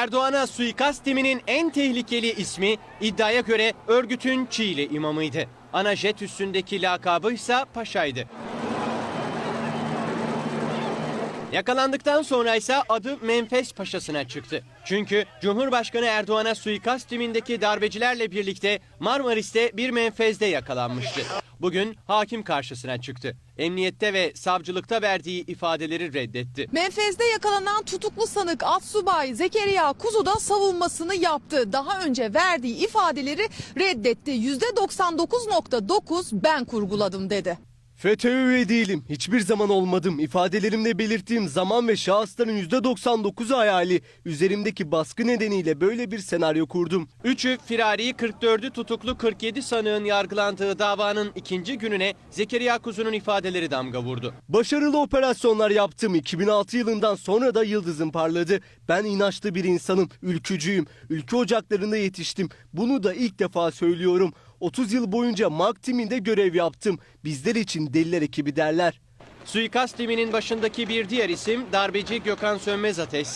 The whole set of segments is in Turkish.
Erdoğan'a suikast timinin en tehlikeli ismi iddiaya göre örgütün Çiğli imamıydı. Ana jet üstündeki lakabı ise Paşa'ydı. Yakalandıktan sonra ise adı Menfes Paşası'na çıktı. Çünkü Cumhurbaşkanı Erdoğan'a suikast timindeki darbecilerle birlikte Marmaris'te bir menfezde yakalanmıştı. Bugün hakim karşısına çıktı. Emniyette ve savcılıkta verdiği ifadeleri reddetti. Menfez'de yakalanan tutuklu sanık Atsubay Zekeriya Kuzu da savunmasını yaptı. Daha önce verdiği ifadeleri reddetti. %99.9 ben kurguladım dedi. FETÖ üye değilim. Hiçbir zaman olmadım. İfadelerimle belirttiğim zaman ve şahısların %99'u hayali. Üzerimdeki baskı nedeniyle böyle bir senaryo kurdum. Üçü firari 44'ü tutuklu 47 sanığın yargılandığı davanın ikinci gününe Zekeriya Kuzu'nun ifadeleri damga vurdu. Başarılı operasyonlar yaptım. 2006 yılından sonra da yıldızım parladı. Ben inançlı bir insanım. Ülkücüyüm. Ülke ocaklarında yetiştim. Bunu da ilk defa söylüyorum. 30 yıl boyunca MAK timinde görev yaptım. Bizler için deliler ekibi derler. Suikast timinin başındaki bir diğer isim darbeci Gökhan Sönmez Ateş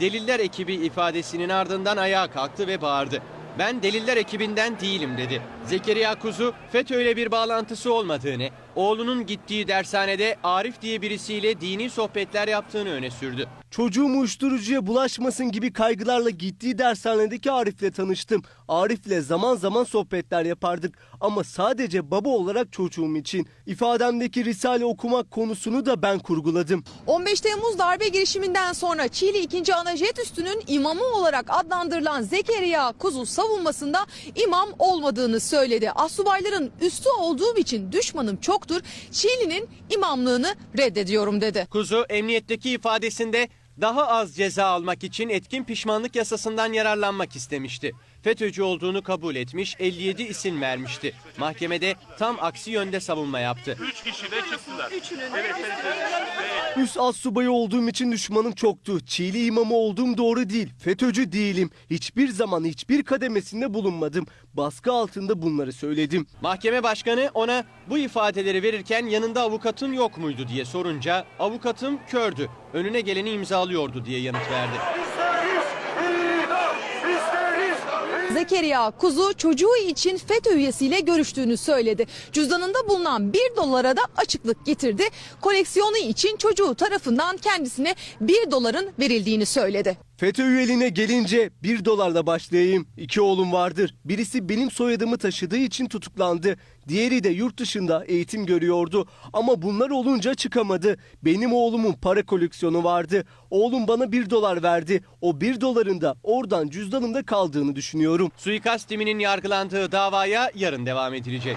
deliller ekibi ifadesinin ardından ayağa kalktı ve bağırdı. Ben deliller ekibinden değilim dedi. Zekeriya Kuzu FETÖ ile bir bağlantısı olmadığını, oğlunun gittiği dershanede Arif diye birisiyle dini sohbetler yaptığını öne sürdü. Çocuğum uyuşturucuya bulaşmasın gibi kaygılarla gittiği dershanedeki Arif'le tanıştım. Arif'le zaman zaman sohbetler yapardık ama sadece baba olarak çocuğum için. İfademdeki Risale okumak konusunu da ben kurguladım. 15 Temmuz darbe girişiminden sonra Çiğli 2. Anajet üstünün imamı olarak adlandırılan Zekeriya Kuzu savunmasında imam olmadığını söyledi. Asubayların üstü olduğum için düşmanım çoktur. Çiğli'nin imamlığını reddediyorum dedi. Kuzu emniyetteki ifadesinde daha az ceza almak için etkin pişmanlık yasasından yararlanmak istemişti. FETÖ'cü olduğunu kabul etmiş 57 isim vermişti. Mahkemede tam aksi yönde savunma yaptı. Üç kişi de çıktılar. Üst az subayı olduğum için düşmanım çoktu. Çiğli imamı olduğum doğru değil. FETÖ'cü değilim. Hiçbir zaman hiçbir kademesinde bulunmadım. Baskı altında bunları söyledim. Mahkeme başkanı ona bu ifadeleri verirken yanında avukatın yok muydu diye sorunca avukatım kördü. Önüne geleni imzalıyordu diye yanıt verdi. Zekeriya Kuzu çocuğu için FETÖ üyesiyle görüştüğünü söyledi. Cüzdanında bulunan 1 dolara da açıklık getirdi. Koleksiyonu için çocuğu tarafından kendisine 1 doların verildiğini söyledi. FETÖ üyeliğine gelince bir dolarla başlayayım. İki oğlum vardır. Birisi benim soyadımı taşıdığı için tutuklandı. Diğeri de yurt dışında eğitim görüyordu. Ama bunlar olunca çıkamadı. Benim oğlumun para koleksiyonu vardı. Oğlum bana bir dolar verdi. O bir doların da oradan cüzdanımda kaldığını düşünüyorum. Suikast timinin yargılandığı davaya yarın devam edilecek.